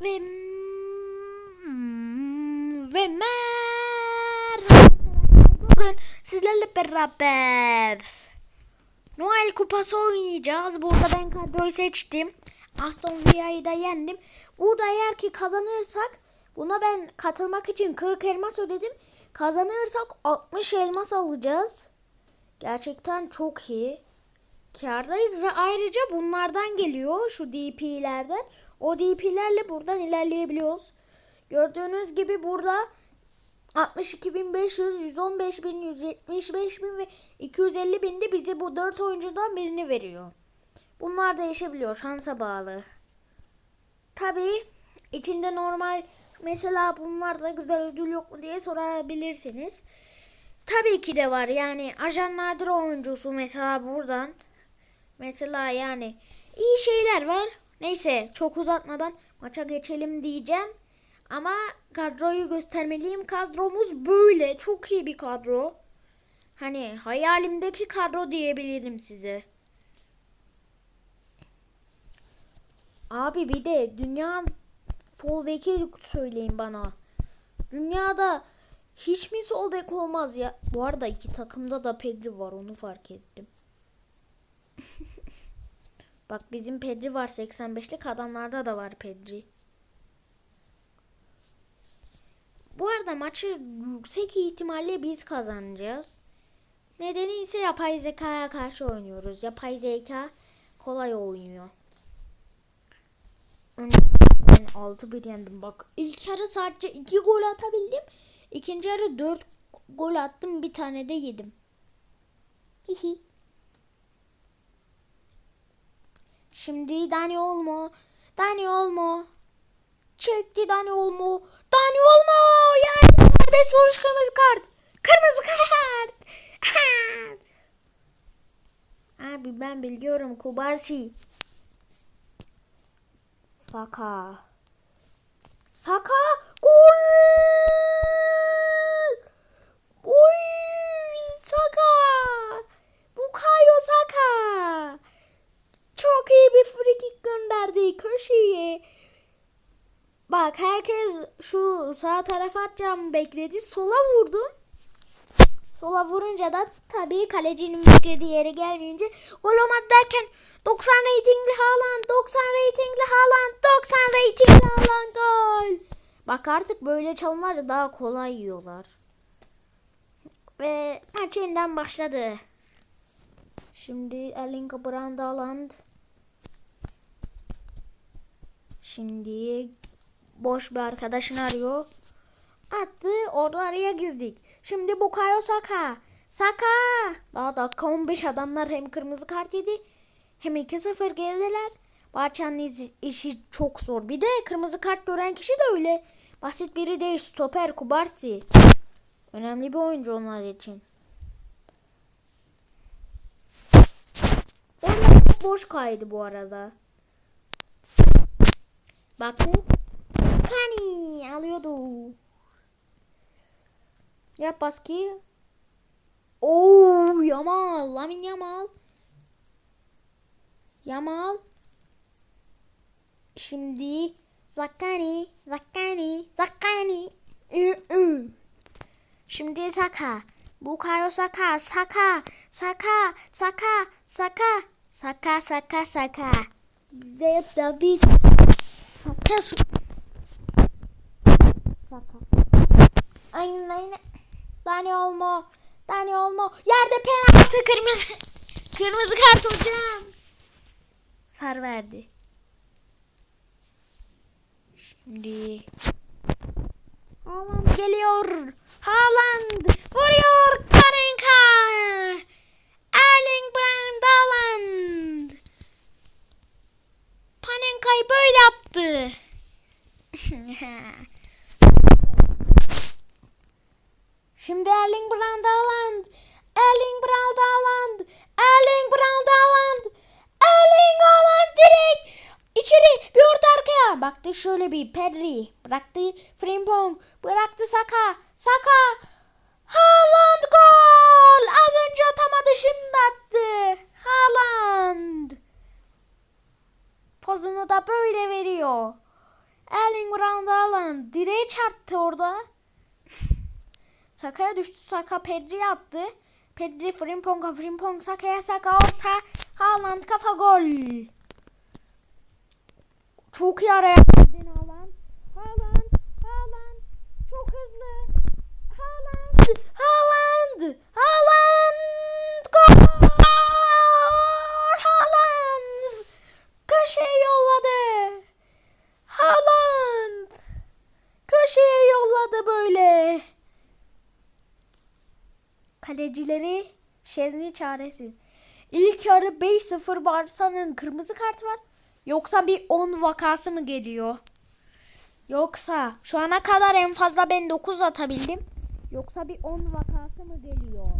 Ve ve merhaba bugün sizlerle beraber Noel kupası oynayacağız. Burada ben kadroyu seçtim. Aston Villa'yı da yendim. Burada eğer ki kazanırsak buna ben katılmak için 40 elmas ödedim. Kazanırsak 60 elmas alacağız. Gerçekten çok iyi. Kârdayız ve ayrıca bunlardan geliyor şu DP'lerden. O DP'lerle buradan ilerleyebiliyoruz. Gördüğünüz gibi burada 62.500, 115.000, 175.000 ve 250.000 de bize bu 4 oyuncudan birini veriyor. Bunlar değişebiliyor şansa bağlı. Tabi içinde normal mesela bunlarda güzel ödül yok mu diye sorabilirsiniz. Tabii ki de var yani ajan nadir oyuncusu mesela buradan. Mesela yani iyi şeyler var. Neyse çok uzatmadan maça geçelim diyeceğim. Ama kadroyu göstermeliyim. Kadromuz böyle. Çok iyi bir kadro. Hani hayalimdeki kadro diyebilirim size. Abi bir de dünya sol beki söyleyin bana. Dünyada hiç mi sol bek olmaz ya? Bu arada iki takımda da Pedri var onu fark ettim. Bak bizim Pedri var 85'lik adamlarda da var Pedri. Bu arada maçı yüksek ihtimalle biz kazanacağız. Nedeni ise yapay zekaya karşı oynuyoruz. Yapay zeka kolay oynuyor. Önce ben 6-1 yendim. Bak ilk yarı sadece 2 gol atabildim. İkinci yarı 4 gol attım. Bir tane de yedim. Hihi. Şimdi Dani Olmo. Dani Olmo. Çekti Dani Olmo. Dani Olmo. Yani beş vuruş kırmızı kart. Kırmızı kart. Abi ben biliyorum Kubarsi. Saka. Saka gol. Oy Saka. Bukayo Saka. Çok iyi bir free gönderdi köşeye. Bak herkes şu sağ tarafa atacağımı bekledi. Sola vurdum. Sola vurunca da tabii kalecinin beklediği yere gelmeyince gol olmadı derken 90 reytingli Haaland, 90 reytingli Haaland, 90 reytingli Haaland gol. Bak artık böyle çalımları daha kolay yiyorlar. Ve maç yeniden başladı. Şimdi Erling Brand Haaland. Şimdi boş bir arkadaşını arıyor. Attı orada araya girdik. Şimdi Bukayo Saka. Saka. Daha dakika 15 adamlar hem kırmızı kart yedi hem 2-0 gerideler. Barça'nın işi çok zor. Bir de kırmızı kart gören kişi de öyle. Basit biri değil. Stoper Kubarsi. Önemli bir oyuncu onlar için. Onlar boş kaydı bu arada. Bakın. Kani alıyordu. Yap baskı. Oo Yamal. Lamin Yamal. Yamal. Şimdi Zakani, Zakani, Zakani. Şimdi Saka. Bukayo Saka, Saka, Saka, Saka, Saka, Saka, Saka, Saka. Zeta Vita. Saka. Saka. Aynen aynen. Dani Olmo. Dani Olmo. Yerde penaltı kırmızı. Kırmızı kart hocam. Sar verdi. Şimdi. Haaland geliyor. Haaland vuruyor. Karinka. Erling Brand Haaland. Panenka'yı böyle yaptı. Şimdi Erling Brand Haaland. Erling Brand Haaland. Erling Brand Haaland. Erling Haaland direkt içeri bir orta arkaya. Baktı şöyle bir Pedri. Bıraktı Frimpong. Bıraktı Saka. Saka. Haaland gol. Az önce atamadı şimdi attı. Haaland. Pozunu da böyle veriyor. Braut Haaland direğe çarptı orada. Saka'ya düştü. Saka Pedri'ye attı. Pedri Frimpong'a Frimpong Saka'ya Saka orta. Haaland kafa gol. Çok iyi araya girdin Haaland. Haaland. Haaland. Çok hızlı. Haaland. Haaland. Haaland. Gol. Haaland. Köşeye yolladı. Haaland. Köşeye yolladı böyle. Kalecileri Şezni çaresiz. İlk yarı 5-0 Barça'nın kırmızı kartı var. Yoksa bir 10 vakası mı geliyor? Yoksa şu ana kadar en fazla ben 9 atabildim. Yoksa bir 10 vakası mı geliyor?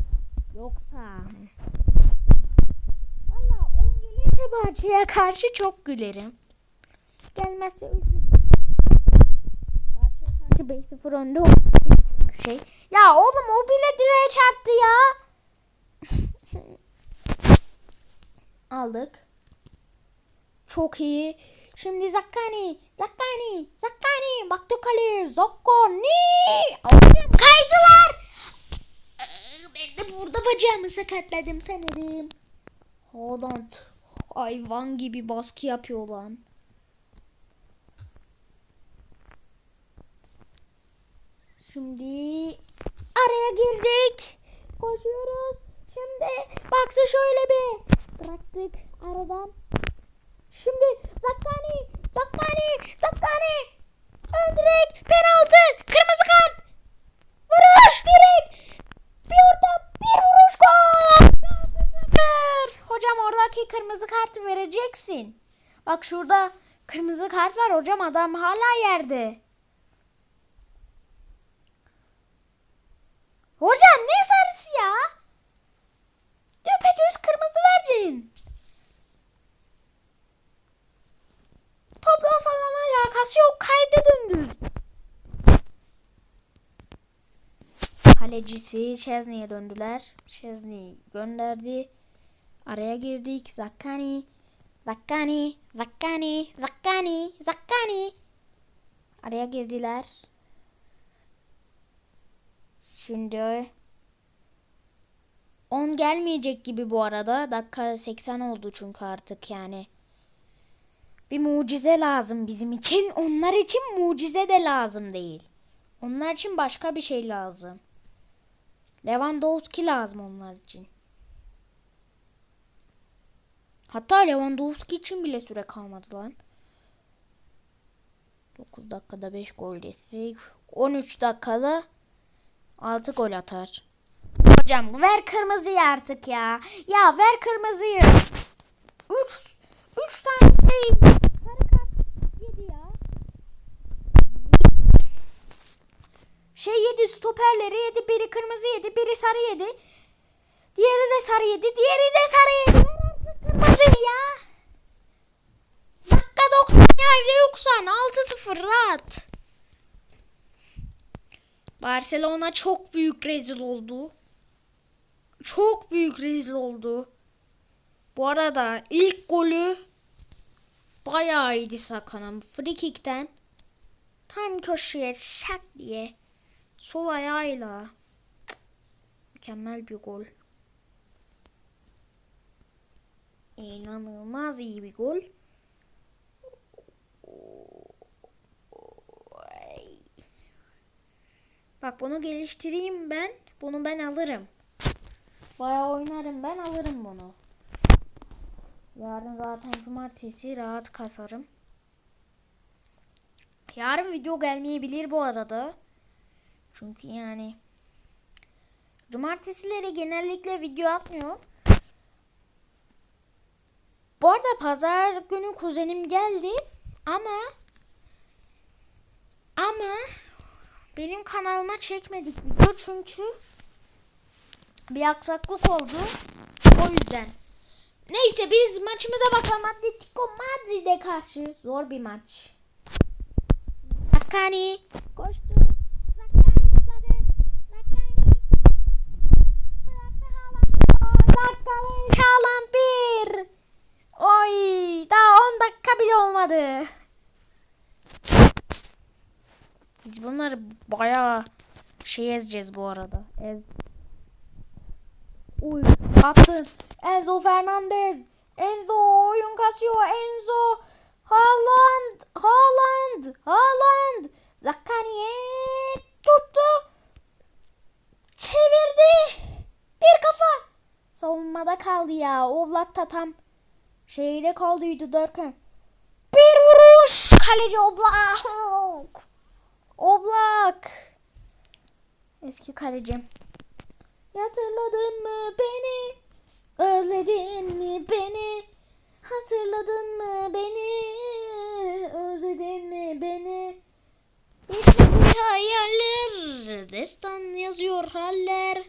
Yoksa Valla 10 gelirse Barça'ya karşı çok gülerim. Gelmezse üzülürüm. Barça'ya karşı 5-0 önde şey. Ya oğlum o bile direğe çarptı ya. Aldık. Çok iyi. Şimdi Zakkani, Zakkani, Zakkani. Baktı kaleye. Zakkani. Kaydılar. Ben de burada bacağımı sakatladım sanırım. Haaland. Hayvan gibi baskı yapıyor lan. Şimdi araya girdik. Koşuyoruz. Şimdi baktı şöyle bir. Bıraktık aradan. Şimdi Zakkani, Zakkani, Zakkani. Ön direk, penaltı, kırmızı kart. Vuruş direk. Bir orta, bir vuruş gol. 6-0. Hocam oradaki kırmızı kartı vereceksin. Bak şurada kırmızı kart var hocam adam hala yerde. Hocam ne sarısı ya? Düpedüz kırmızı vereceksin. Topla falan alakası yok. Kaydı dümdüz. Kalecisi Şezni'ye döndüler. Şezni gönderdi. Araya girdik. Zakkani. Zakkani. Zakkani. Zakkani. Zakkani. Araya girdiler. Şimdi 10 gelmeyecek gibi bu arada. Dakika 80 oldu çünkü artık yani. Bir mucize lazım bizim için. Onlar için mucize de lazım değil. Onlar için başka bir şey lazım. Lewandowski lazım onlar için. Hatta Lewandowski için bile süre kalmadı lan. 9 dakikada 5 gol destek. 13 dakikada 6 gol atar. Hocam ver kırmızıyı artık ya. Ya ver kırmızıyı. 3 3 tane şey ya. Şey yedi stoperleri yedi. Biri kırmızı yedi. Biri sarı yedi. Diğeri de sarı yedi. Diğeri de sarı yedi. Kırmızıyı ya. Dakika 90 ya yoksa 6-0 rahat. Barcelona çok büyük rezil oldu. Çok büyük rezil oldu. Bu arada ilk golü bayağı iyiydi Saka'nın. Free tam köşeye şak diye sol ayağıyla mükemmel bir gol. İnanılmaz iyi bir gol. Bak bunu geliştireyim ben. Bunu ben alırım. Bayağı oynarım ben alırım bunu. Yarın zaten cumartesi rahat kasarım. Yarın video gelmeyebilir bu arada. Çünkü yani cumartesileri genellikle video atmıyor. Bu arada pazar günü kuzenim geldi ama ama benim kanalıma çekmedik video çünkü bir aksaklık oldu. O yüzden. Neyse biz maçımıza bakalım. Atletico Madrid'e karşı zor bir maç. Zakani koştu. Zakani zıpladı. Zakani bıraktı Haaland. Zakani Haaland bir. Oy daha 10 dakika bile olmadı. Biz bunları bayağı şey ezeceğiz bu arada. Ez. Uy attın. Enzo Fernandez. Enzo oyun kasıyor. Enzo. Haaland. Haaland. Haaland. Zakaniye tuttu. Çevirdi. Bir kafa. Savunmada kaldı ya. Oblak da tam şeyde kaldıydı derken. Bir vuruş. Kaleci Oblak. Oblak. Eski kalecim. Hatırladın mı beni? Özledin mi beni? Hatırladın mı beni? Özledin mi beni? Bitmedi hayaller, destan yazıyor haller.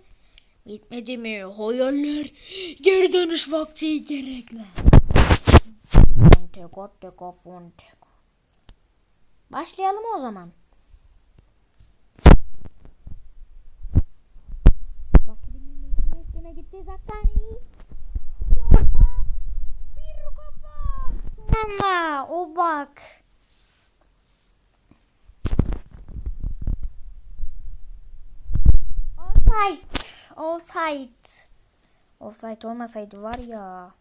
Bitmedi mi hayaller, geri dönüş vakti gerekli. Başlayalım o zaman. Gitti Zakani. Bir kafa. Sonunda o bak. Offside. Offside. Offside olmasaydı var ya.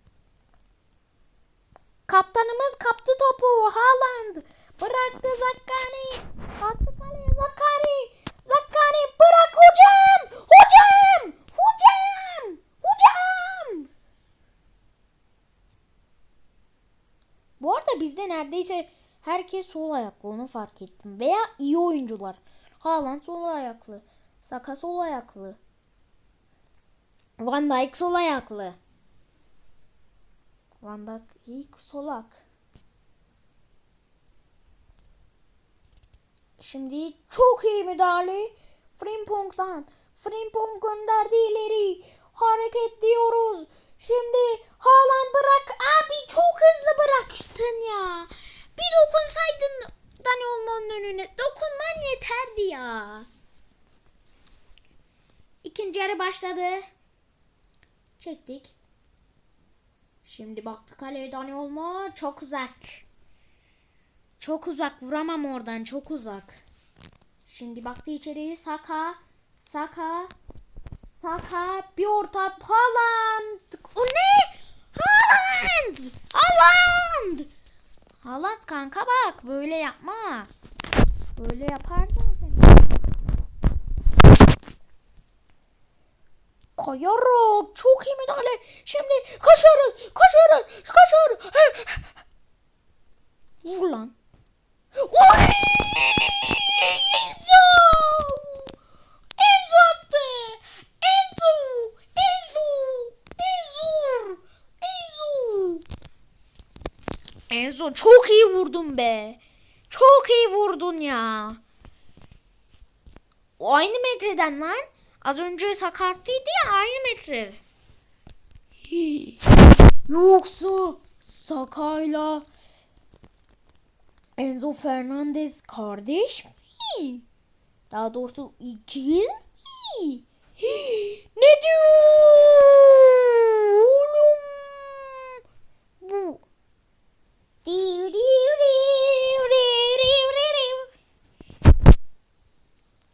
Kaptanımız kaptı topu. Haaland. Bıraktı Zakkani. Attı kaleye Zakkani. Zakkani bırak. Hocam. Hocam. Hocam. Bu arada bizde neredeyse herkes sol ayaklı onu fark ettim. Veya iyi oyuncular. Haaland sol ayaklı. Saka sol ayaklı. Van Dijk sol ayaklı. Van Dijk solak. Şimdi çok iyi müdahale. Frimpong'dan. Frimpong gönderdi ileri. Hareket diyoruz. Şimdi Haaland bırak. Abi çok hızlı bıraktın ya. Bir dokunsaydın Dani olmanın önüne. Dokunman yeterdi ya. İkinci yarı başladı. Çektik. Şimdi baktı kaleye Dani olma. Çok uzak. Çok uzak. Vuramam oradan. Çok uzak. Şimdi baktı içeri. Saka. Saka. Saka. Bir orta. Haaland. O ne? Haaland. Haaland. Haaland kanka bak. Böyle yapma. Böyle yaparsan sen. Kayarak. Çok iyi müdahale. Şimdi kaçarız. Kaçarız. Kaçarız. Vur lan. Vur! Enzo! Enzo attı. Enzo! Enzo! Enzo! Enzo! Enzo çok iyi vurdun be. Çok iyi vurdun ya. O aynı metreden lan. Az önce sakatlıydı ya aynı metre. Yoksa Sakayla Enzo Fernandez kardeş mi? Daha doğrusu ikiz mi? Ne diyor?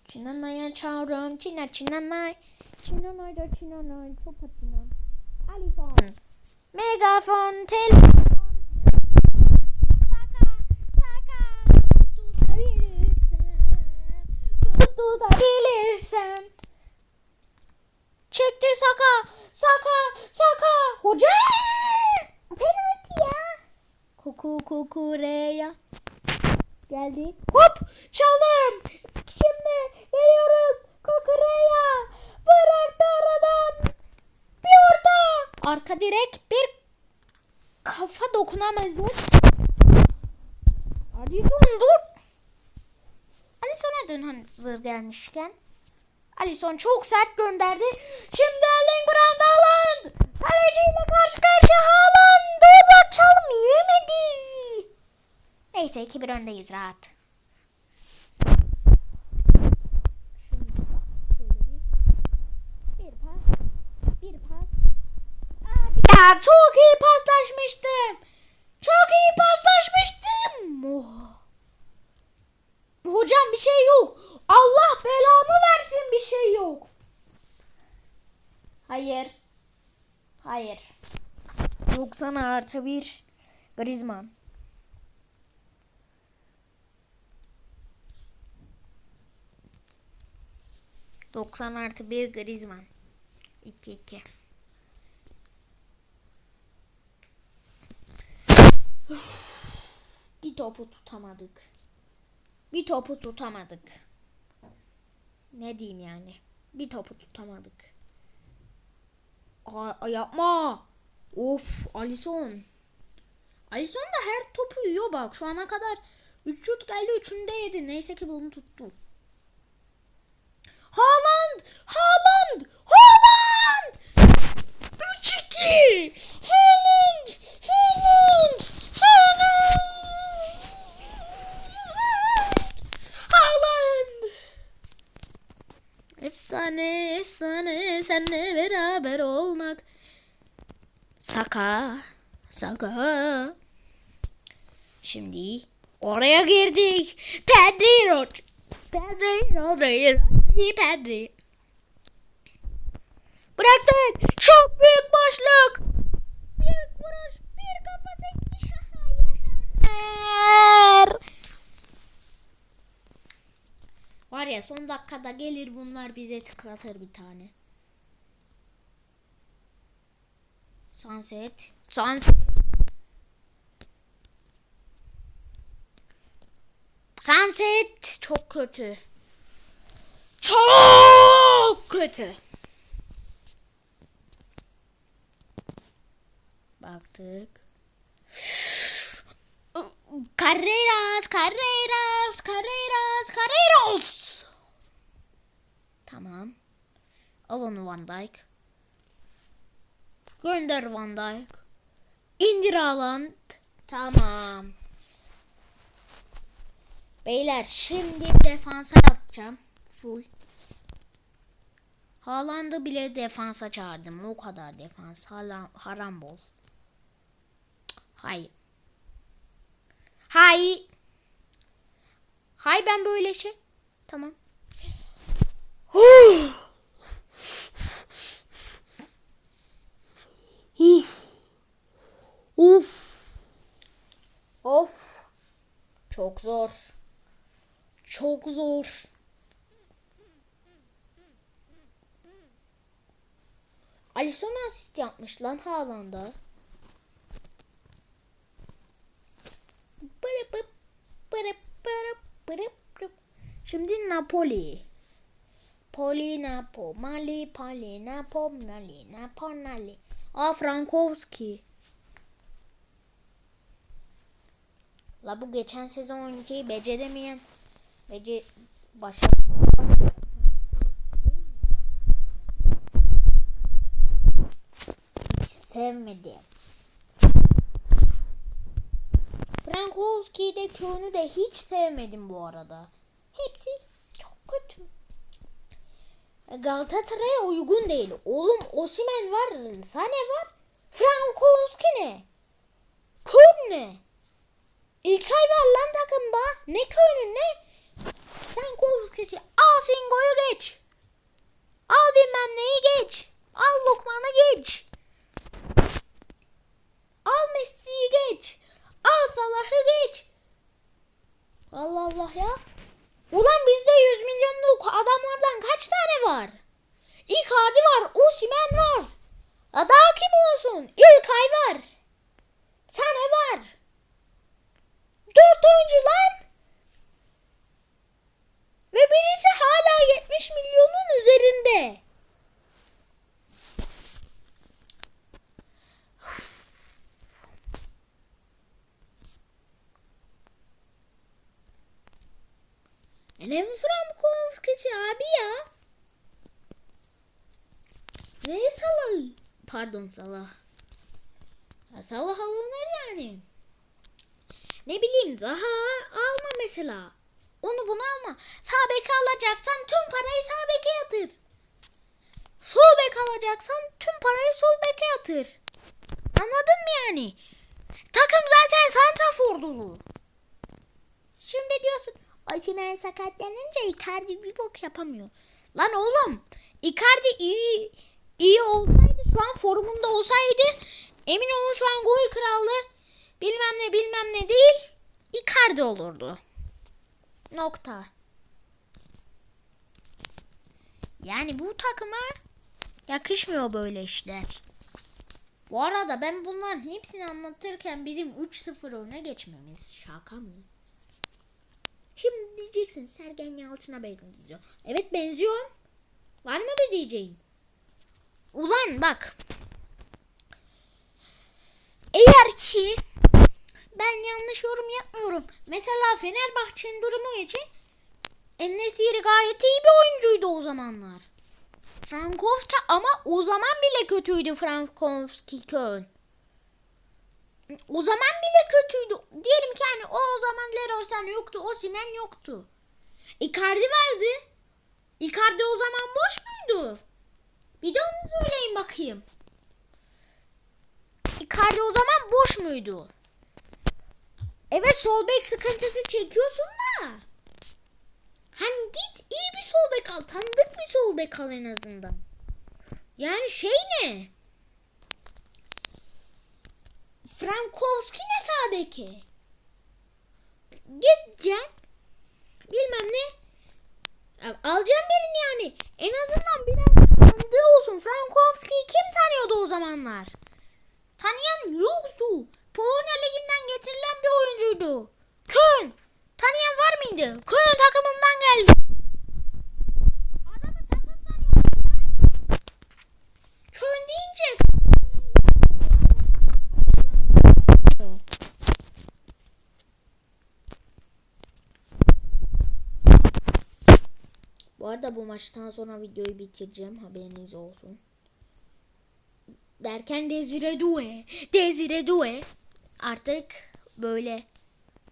Çinanaya çağırıyorum. Çina çinanay. Çinanay da çinanay. Topa çinan. Alison. Megafon. Telefon. Saka. Saka. Tutabilirsen. Tutabilirsen. Çekti Saka. Saka. Saka. Hoca. Penaltı ya. Kuku kukureya. Geldi. Hop çalım. Şimdi geliyoruz. Kukureya. Bıraktı aradan. Bir orta. Arka direk bir kafa dokunamadı. Alisson dur. Alisson'a dön hazır gelmişken. Alisson çok sert gönderdi. Şimdi Erling Braut Haaland. Kaleciyle karşı karşıya Haaland. Oblak çalım yemedi. Neyse 2-1 öndeyiz rahat. Ya çok iyi paslaşmıştım. Çok iyi paslaşmıştım. Oh. Hocam bir şey yok. Allah belamı versin bir şey yok. Hayır. Hayır. 90 artı 1 Griezmann. Doksan artı bir Griezmann. 2 2. Bir topu tutamadık. Bir topu tutamadık. Ne diyeyim yani? Bir topu tutamadık. Aa, yapma. Of Alisson. Alisson da her topu yiyor bak. Şu ana kadar 3 şut geldi 3'ünü de yedi. Neyse ki bunu tuttu. Haaland! Haaland! Haaland! 3-2! Haaland! Haaland! Haaland! Haaland! Efsane, efsane, senle beraber olmak. Saka, Saka. Şimdi oraya girdik. Pedri, Rod- Pedri, Rodri, Rodri, Pedri. Bıraktık. Çok büyük boşluk. Bir vuruş, bir kafa sekti. Var ya son dakikada gelir bunlar bize tıklatır bir tane. Sunset. Sunset. Sunset çok kötü. Çok kötü. Baktık. Carreras, Carreras, Carreras, Carreras. Tamam. Al onu Van Dijk. Gönder Van Dijk. İndir Haaland. Tamam. Beyler şimdi defansa atacağım. Full. Haaland'ı bile defansa çağırdım. O kadar defans. Haram, haram bol. Hayır. Hay. Hay ben böyle şey. Tamam. Uf. Of. Çok zor. Çok zor. Alisson asist yapmış lan Haaland'a. Şimdi Napoli. Poli Napo, Mali, Pali, Napo, Mali, Napo, Mali. Aa Frankowski. La bu geçen sezon oyuncuyu beceremeyen bece başa Hiç sevmedim. Frankowski'yi de Kön'ü de hiç sevmedim bu arada. Hepsi çok kötü. Galatasaray'a uygun değil. Oğlum Osimen var, Sane var. Frankowski ne? Kön ne? İlkay var lan takımda. Ne Kön'ü ne? Frankowski'si. Al Singo'yu geç. Al bilmem neyi geç. Al Lokman'ı geç. Al Messi'yi geç. Al Salah'ı geç. Allah Allah ya. Ulan bizde 100 milyonluk adamlardan kaç tane var? Icardi var, Osimhen var. Ya daha kim olsun? İlkay var. Sane var. Dört oyuncu lan. Ve birisi hala 70 milyonun üzerinde. E ne bu Frankowski'si abi ya? Ne Salah? Pardon Salah. Ya Salah alınır yani. Ne bileyim Zaha alma mesela. Onu bunu alma. Sağ beki alacaksan tüm parayı sağ beke yatır. Sol bek alacaksan tüm parayı sol beke yatır. Anladın mı yani? Takım zaten santrafor dolu. Şimdi diyorsun Osimhen sakatlanınca Icardi bir bok yapamıyor. Lan oğlum Icardi iyi iyi olsaydı şu an formunda olsaydı emin olun şu an gol kralı bilmem ne bilmem ne değil Icardi olurdu. Nokta. Yani bu takıma yakışmıyor böyle işler. Bu arada ben bunların hepsini anlatırken bizim 3-0 öne geçmemiz şaka mı? Şimdi diyeceksin Sergen Yalçın'a benziyor. Evet benziyor. Var mı bir diyeceğin? Ulan bak. Eğer ki ben yanlış yorum yapmıyorum. Mesela Fenerbahçe'nin durumu için Enesiri gayet iyi bir oyuncuydu o zamanlar. Frankowski ama o zaman bile kötüydü Frankowski Köln. O zaman bile kötüydü. Diyelim ki hani o, o zaman Leroy Sané yoktu. O Sinan yoktu. Icardi vardı. Icardi o zaman boş muydu? Bir de onu söyleyin bakayım. Icardi o zaman boş muydu? Evet sol bek sıkıntısı çekiyorsun da. Hani git iyi bir sol bek al. Tanıdık bir sol bek al en azından. Yani şey ne? Frankowski ne sağ beki? Gideceksin. Bilmem ne. Ya, Alacaksın birini yani. En azından biraz tanıdığı olsun. Frankowski'yi kim tanıyordu o zamanlar? Tanıyan yoktu. Polonya Ligi'nden getirilen bir oyuncuydu. Köln. Tanıyan var mıydı? Köln takımından geldi. Adamı takım sanıyordu. Köln deyince Bu arada bu maçtan sonra videoyu bitireceğim. Haberiniz olsun. Derken Desire Due. Desire Due. Artık böyle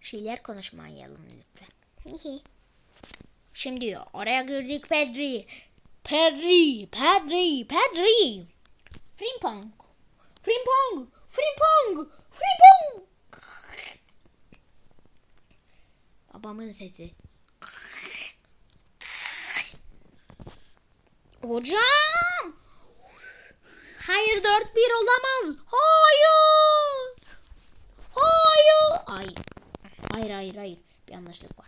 şeyler konuşmayalım lütfen. Şimdi oraya girdik Pedri. Pedri, Pedri, Pedri. Frimpong. Frimpong. Frimpong. Frimpong. Babamın sesi. Hocam. Hayır 4-1 olamaz. Hayır. Hayır. Ay. Hayır hayır hayır. Bir yanlışlık var.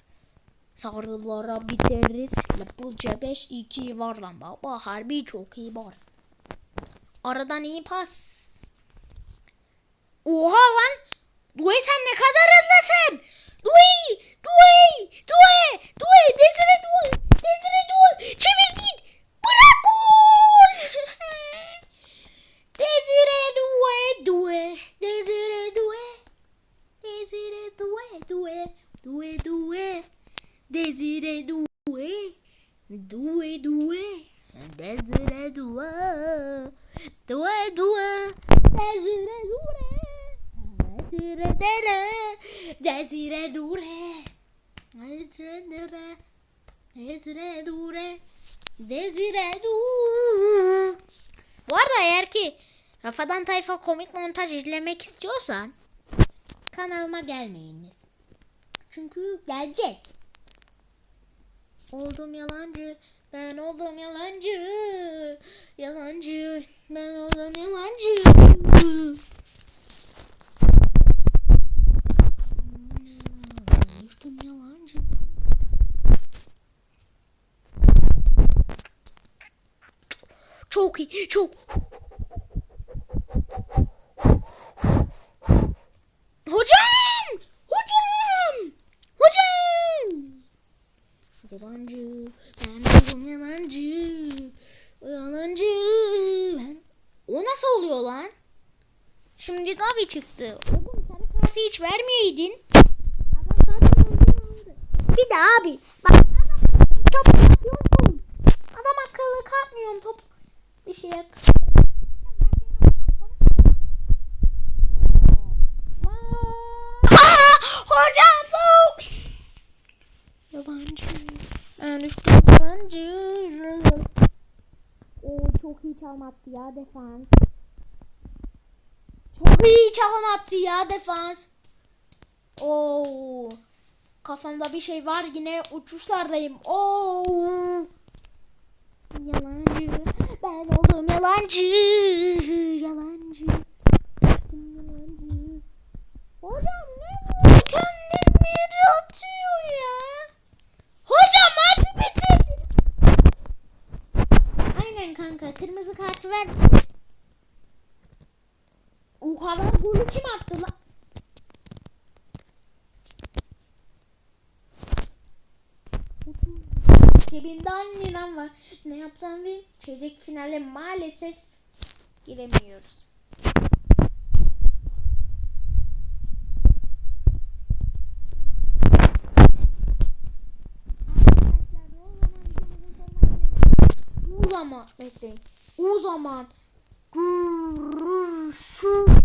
Sarılara biteriz. Yapılca 5-2 var lan baba. Harbi çok iyi var. Aradan iyi pas. Oha lan. Due sen ne kadar hızlısın. Due. Due. Due. Due. Desire Due. Desire Due. Çevir git. Bırak gol. Desire Due. Due. Desire Due. Desire Due. Due. Due. Due. Desire Due. Due. Due. Desire Due. Due. Due. Desire Due. Desire Dure. Desire Dure. Desire Dure. Desire Dure. Desire Dure. Bu arada eğer ki Rafadan Tayfa komik montaj izlemek istiyorsan kanalıma gelmeyiniz. Çünkü gelecek. Oldum yalancı. Ben oldum yalancı. Yalancı. Ben oldum yalancı. Düştüm yalancı. Çok iyi. Çok. Hocam! Hocam! Hocam! Yalancı. Ben oldum yalancı. Yalancı. Ben... O nasıl oluyor lan? Şimdi Gavi çıktı. Oğlum sarı kartı hiç vermeyeydin. Bir de abi. Bak adam top atıyorsun. Adam akıllı kalkmıyorum top. Bir şey. Aa, hocam soğuk. Yabancı. Ben düştüm yabancı. O çok iyi çalım attı ya defans. Çok iyi çalım attı ya defans. Oo. Kafamda bir şey var yine uçuşlardayım. Oo. Yalancı. Ben oldum yalancı. Yalancı. Hocam ne bu? Kendimi yere atıyor ya. Hocam maçı bitir. Aynen kanka kırmızı kartı ver. O kadar golü kim attı lan? Cebimde 10 liram var. Ne yapsam bir çeyrek finale maalesef giremiyoruz. O zaman bekleyin. O zaman görüşürüz.